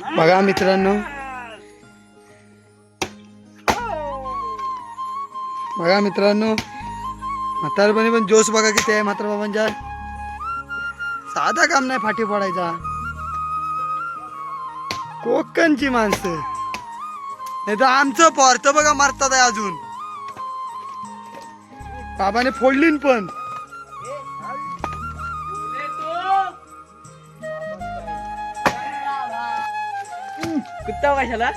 बघा मित्रांनो. बघा मित्रांनो. म्हातारपणी पण जोश बघा किती आहे मात्र बाबांच्या. साधा काम नाही फाटी पडायचा. कोकणची माणसं. नाही तर आमचं पोरत बघा मारतात आहे अजून. बाबाने फोडलीन पण. कुत्ता कशाला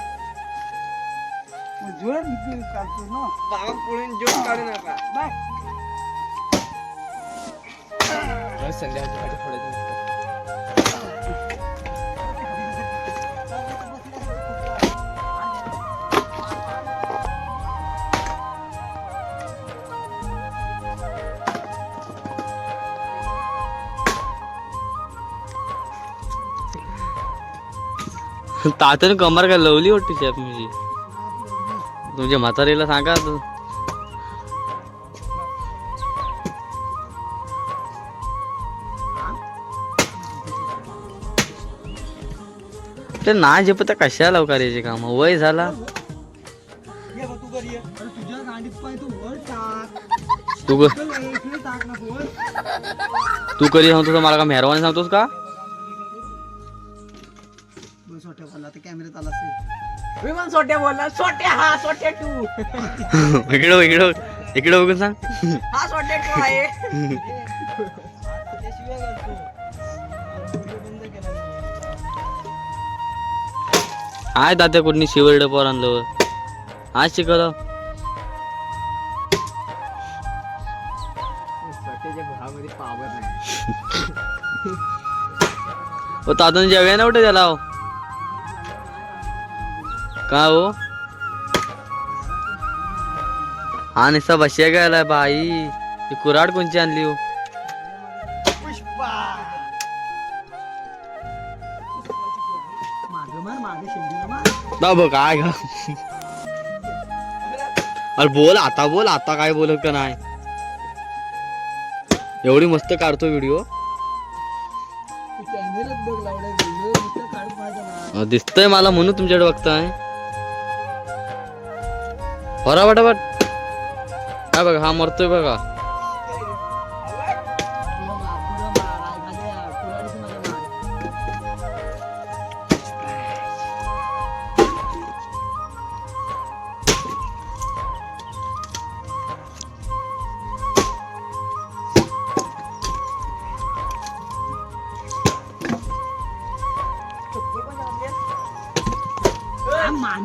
काढतो ना बाबा पुढून जोक काढू नका संध्याकाळची फाटी फोडायची तात्याने कमर काय लवली वाटते शेफ म्हणजे तुमच्या म्हातारीला सांगा तू. ते नाही झेपत कशाला लवकर याचे काम? वय झाला. तू कर ये. अरे तुझ्या गांडीत पाय तू वर टाक. तू क- चल, इकडे टाक ना वर. तू कधी सांगतोस मला का मेहरवानी सांगतोस का? कॅमेऱ्यात आला असेल. मी पण सोट्या बोलला सोट्या हा सोट्या टू इकडे इकडे. इकडे बघून सांग. हा सोट्या टू आहे. आहे तात्या कुठली शिवर्ड पोर आणलं आज शिकवलं. सोट्याच्या घरामध्ये पावर नाही. ओ तातून ना कुठे त्याला हो? का हो हा निसा बशिया गेलाय बाई ही कुराड कोणची आणली हो बघ काय ग अरे बोल आता बोल आता काय बोलत का नाही? एवढी मस्त काढतो व्हिडिओ दिसतंय मला म्हणून तुमच्याकडे बघताय. बरा पटापट काय बघा हा मरतोय बघा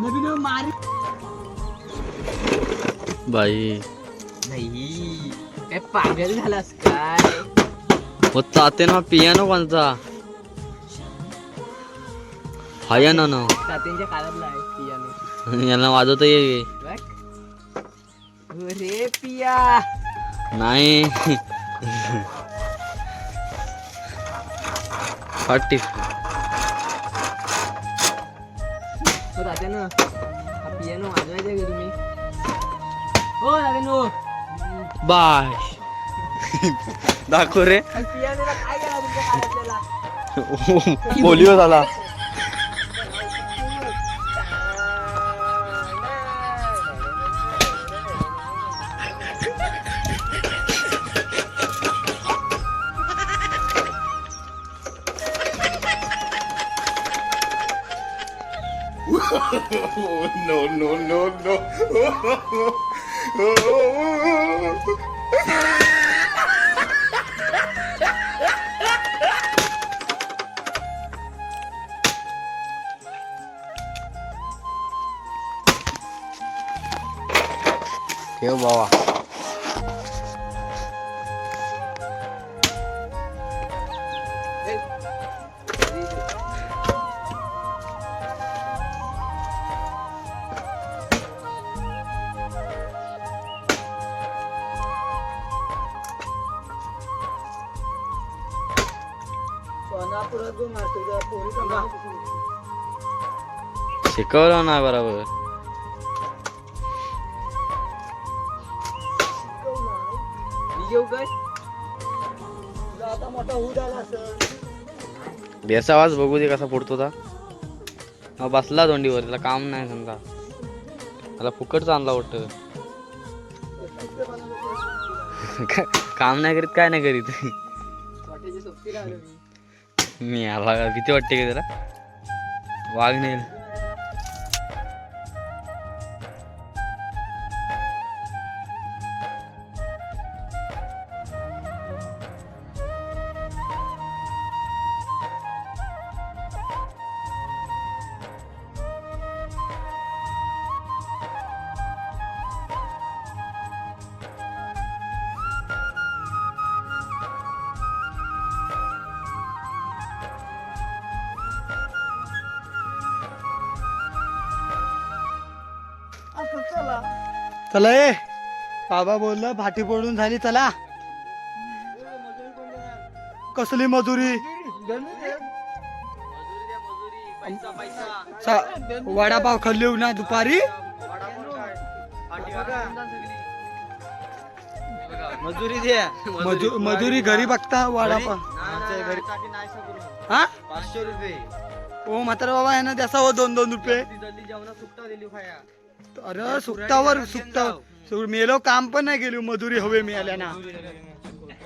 तुला मार बाई. नाही. काय पागल झालास काय? हो ताते ना पियानो कोणता? हाया ना. ना तात्यांच्या काळातला आहे पियानो. यांना वाजवता ये बघ. अरे पिया. नाही. फाटी हो तात्यानं. हा पियानो वाजवायचा का तुम्ही बाय दाखव रे पियानोला काय केला तुमच्या काळातल्याला पोलिओ झाला ठेव बाबा सोनापुरात जो 给个包吧 शिकवलं ना बरोबर. बेसा आवाज बघू दे कसा फुटतो ता. हा बसला दोंडीवर त्याला काम नाही समजा. त्याला फुकटच आणला वाटतं. काम नाही करीत काय नाही करीत. मी मी आला भीती वाटते का त्याला? वाघ नेल चला. चला ए. बाबा बोललं भाटी पडून झाली चला. कसली मजुरी? वडापाव खाल्ली ना दुपारी? मजुरी मजू- मजुरी घरी बघता वडापाव. हा? पाचशे रुपये. ओ म्हातारा बाबा आहे ना द्यासा हो दोन दोन रुपये. जल्दी सुट्टा दिली खाया अरे सुकतावर सुकता सु- मेलो काम पण नाही केली मजुरी हवे मिळाल्या ना